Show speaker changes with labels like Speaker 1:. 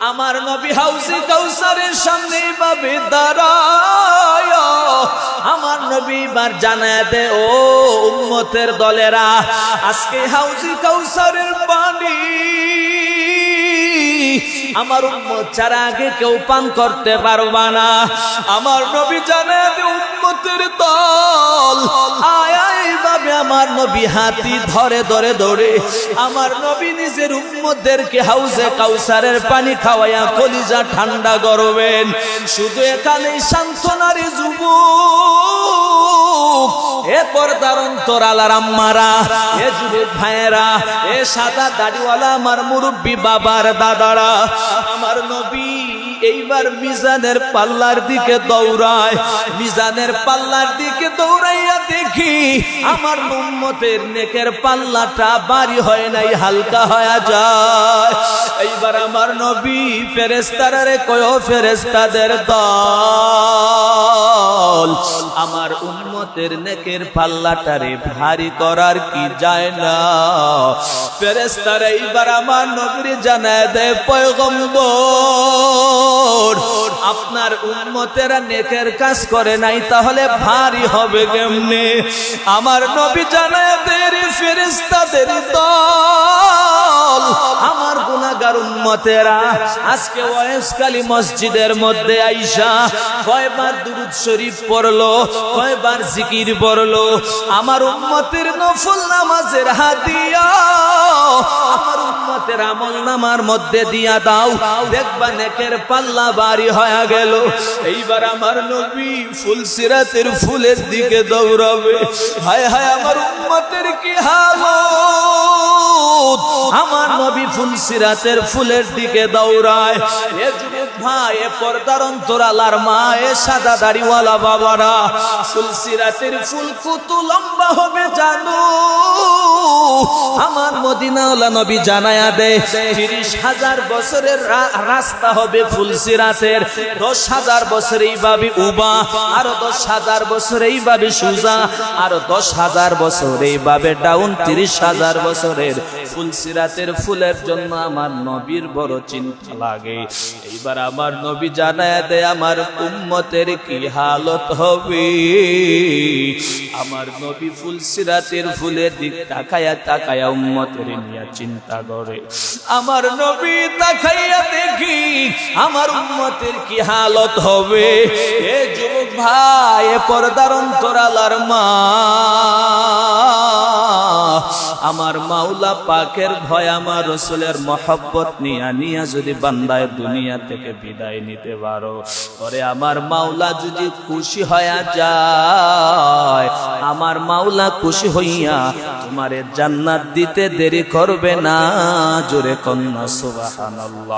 Speaker 1: আমার নবী হাউসে কাউসারের সামনে পাবে দাঁড়ায়। আমার নবী বার জানায় দে ও উম্মতের দলেরা, আজকে হাউসি কাউসারের পানি আমার উম্মত ছাড়া আগে কেউ পান করতে পারবা না। আমার নবী জানায় দে উম্মতের দল। আমার নবী হাতি ধরে ধরে ধরে। আমার নবী নিজের উম্মতদেরকে হাউসে কাউসারের পানি খাওয়াইয়া কলিজা ঠান্ডা করবেন। শুধু এখানেই সান্ত্বনারে যুব এ পর্দার অন্তর আলার আম্মারা, এ যুবক ভাইয়েরা, এ সাদা দাড়িওয়ালা আমার মুরব্বী বাবার দাদারা, আমার নবী এইবার মিজানের পাল্লার দিকে দৌড়ায়। মিজানের পাল্লার দিকে দৌড়াইয়া দেখি আমার উম্মতের নেকের পাল্লাটা বাড়ি হয় নাই, হালকা হয়ে যায়। এইবার আমার নবী ফেরেস্তারে কয় ফেরেস্তাদের দল, আমার উম্মতের নেকের পাল্লাটারে ভারী করার কি যায় না? ফেরেস্তারা এইবার আমার নবীর জানায় দেয়, পয়গম্বর আপনার উম্মতেরা নেকের কাজ করে নাই, তাহলে ভারী হবে কেমনে? আমার নবী জানায় ফেরেস্তাদের দল। আজকে ওয়েসকালী মসজিদের মধ্যে আইসা কয়বার দুরুদ শরীফ পড়ল, কয়বার জিকির পড়ল। আমার উম্মতের নফল নামাজের হাতিয়া পাল্লা গেল। এইবার আমার ফুল সিরাতের ফুলের দিকে দৌড়াবে। হায় হায় আমার উম্মতের কি হালত আমার নবী ফুল সিরাতের ফুলের দিকে দৌড়ায়। এ যুবক ভাই, এ পর্দার অন্তরালার মা, এ সাদা দাড়িওয়ালা বাবারা ফুল সিরাতের ফুল কত লম্বা হবে জানো? আমার মদিনাওয়ালা নবী জানায়া দেয় তিরিশ হাজার বছরের রাস্তা হবে ফুলসিরাতের দশ হাজার বছর এইভাবে উবা, আরও দশ হাজার বছর এইভাবে সুজা, আরও দশ হাজার বছর এইভাবে ডাউন, তিরিশ হাজার বছরের ফুলসিরাতের ফুলের জন্য আমার নবীর বড় চিন্তা লাগে। এইবার আমার নবী জানায় দেয় আমার উম্মতের কি হালত হবে? আমার নবী ফুলসিরাতের ফুলের দিক তাকায়া তাকায়া উম্মতের নিয়ে চিন্তা করে। আমার নবী তাকাইয়া দেখি আমার উম্মতের কি হালত হবে? এ যুবক ভাই পর্দার অন্তরালার মা। আমার মাওলা পাকের ভয়, আমার রসুলের মহব্বত নিয়া নিয়া যদি বান্দায় দুনিয়া থেকে বিদায় নিতে পারো। পরে আমার মাওলা যদি খুশি হয়ে যায়, আমার মাওলা খুশি হইয়া তোমারে জান্নাত দিতে দেরি করবে না। জোরে কন্যা, সুবহানাল্লাহ।